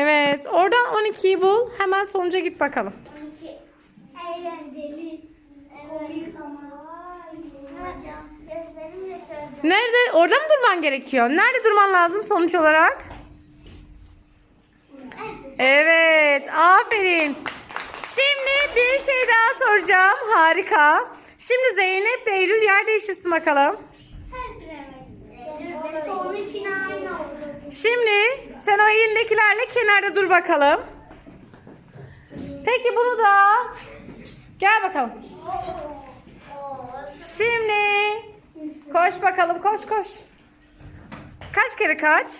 Evet. Oradan 12'yi bul. Hemen sonuca git bakalım. 12 eğlenceli, komik. Nerede? Orada mı durman gerekiyor? Nerede durman lazım sonuç olarak? Evet. Aferin. Şimdi bir şey daha soracağım. Harika. Şimdi Zeynep ve Eylül yer değiştirsin bakalım. Onun için aynı oldu. Şimdi sen o elindekilerle kenarda dur bakalım. Peki bunu da gel bakalım. Şimdi koş bakalım koş koş. Kaç kere kaç?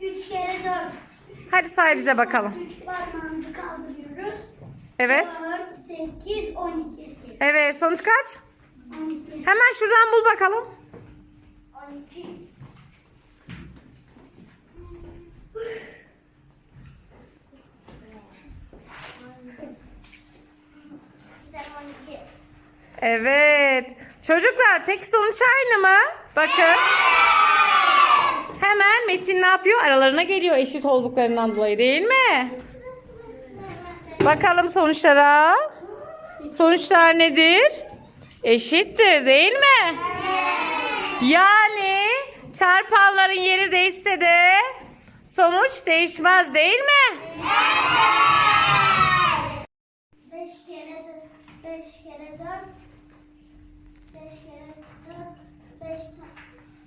3 kere 4. Hadi say bize bakalım. 3 parmağımızı kaldırıyoruz. Evet. 4, 8, 12. Evet sonuç kaç? 12. Hemen şuradan bul bakalım. 12. Evet. Çocuklar peki sonuç aynı mı? Bakın. Hemen Metin ne yapıyor? Aralarına geliyor eşit olduklarından dolayı değil mi? Bakalım sonuçlara. Sonuçlar nedir? Eşittir değil mi? Yani çarpanların yeri değişse de sonuç değişmez değil mi? 5 kere 5 kere 4 5 kere 4 5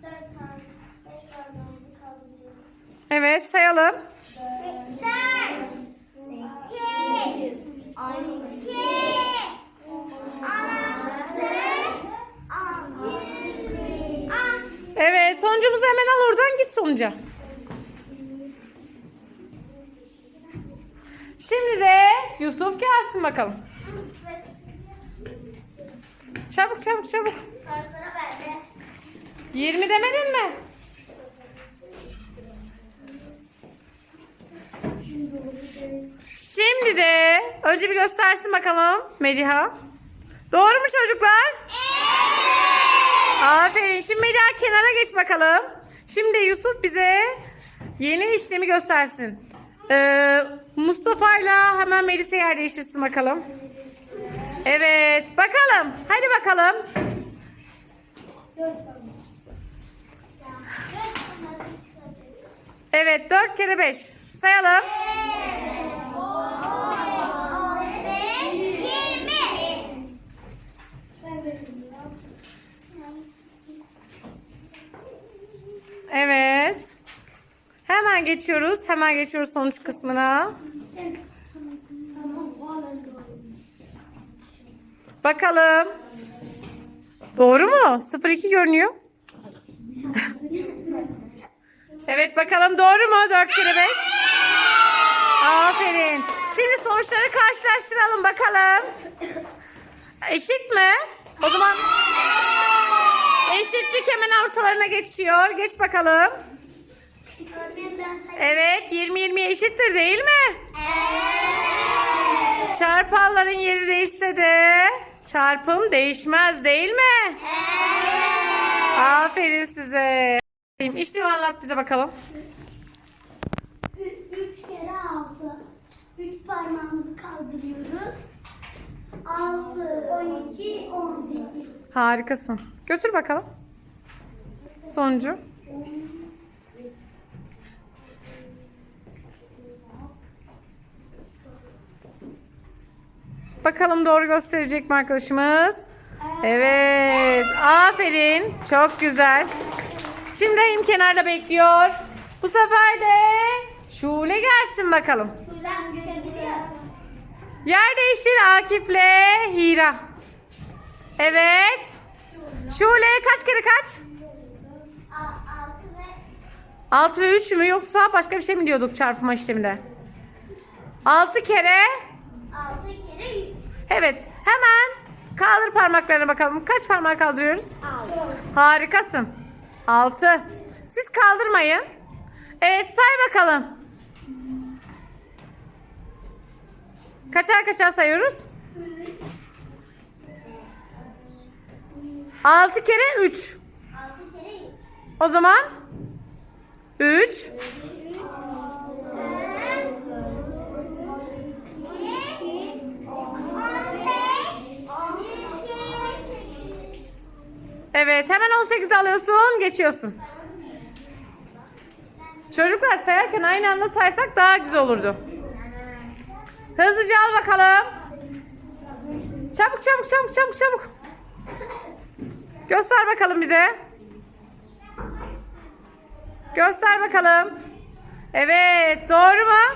4 tane 5 parmağımızı kaldırıyoruz. Evet sayalım. 4 8 12 16 Evet sonucumuzu hemen al oradan git sonuca. Şimdi de Yusuf gelsin bakalım. Çabuk çabuk çabuk. Sarsana bende. 20 demedin mi? Şimdi de önce bir göstersin bakalım Mediha. Doğru mu çocuklar? Aferin. Şimdi Mediha kenara geç bakalım. Şimdi Yusuf bize yeni işlemi göstersin. Ee, Mustafa'yla hemen Melis'e yer değiştirsin bakalım. Evet. Bakalım. Hadi bakalım. 4 parmak. Evet 4 kere 5. Sayalım. 5 20 Evet. Hemen geçiyoruz. Hemen geçiyoruz sonuç kısmına. Bakalım. Doğru mu? 02 görünüyor. evet bakalım doğru mu? 4 kere 5. Aferin. Şimdi sonuçları karşılaştıralım bakalım. Eşit mi? O zaman eşitlik hemen ortalarına geçiyor. Geç bakalım. Evet 20-20 eşittir değil mi? Çarpanların yeri değişse de çarpım değişmez değil mi? Aferin size. İşlemi anlat bize bakalım. 3 kere 6. 3 parmağımızı kaldırıyoruz. 6, 12, 18. Harikasın. Götür bakalım. Sonucu. Bakalım doğru gösterecek mi arkadaşımız? Evet. Aferin. Çok güzel. Şimdi Rahim kenarda bekliyor. Bu sefer de Şule gelsin bakalım. Yer değiştir Akif'le Hira. Evet. Şule kaç kere kaç? 6 ve 6 ve 3 mü yoksa başka bir şey mi diyorduk çarpma işleminde? 6 kere. 6 kere 3. Evet. Hemen kaldır parmaklarına bakalım. Kaç parmağı kaldırıyoruz? 6. Harikasın. 6. Siz kaldırmayın. Evet say bakalım. Kaçar kaçar sayıyoruz? 6 kere 3. 6 kere 3. O zaman 3, Evet hemen 18 alıyorsun geçiyorsun. Çocuklar sayarken aynı anda saysak daha güzel olurdu. Hızlıca al bakalım. Çabuk çabuk çabuk çabuk çabuk. Göster bakalım bize. Göster bakalım. Evet doğru mu?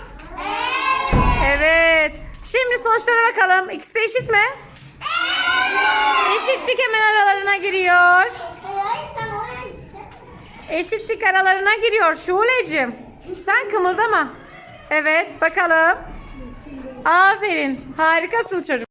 Evet. Şimdi sonuçlara bakalım. İkisi de eşit mi? Eşitlik hemen aralarına giriyor. Eşitlik aralarına giriyor Şule'cim. Sen kımıldama. Evet bakalım. Aferin. Harikasın çocuk.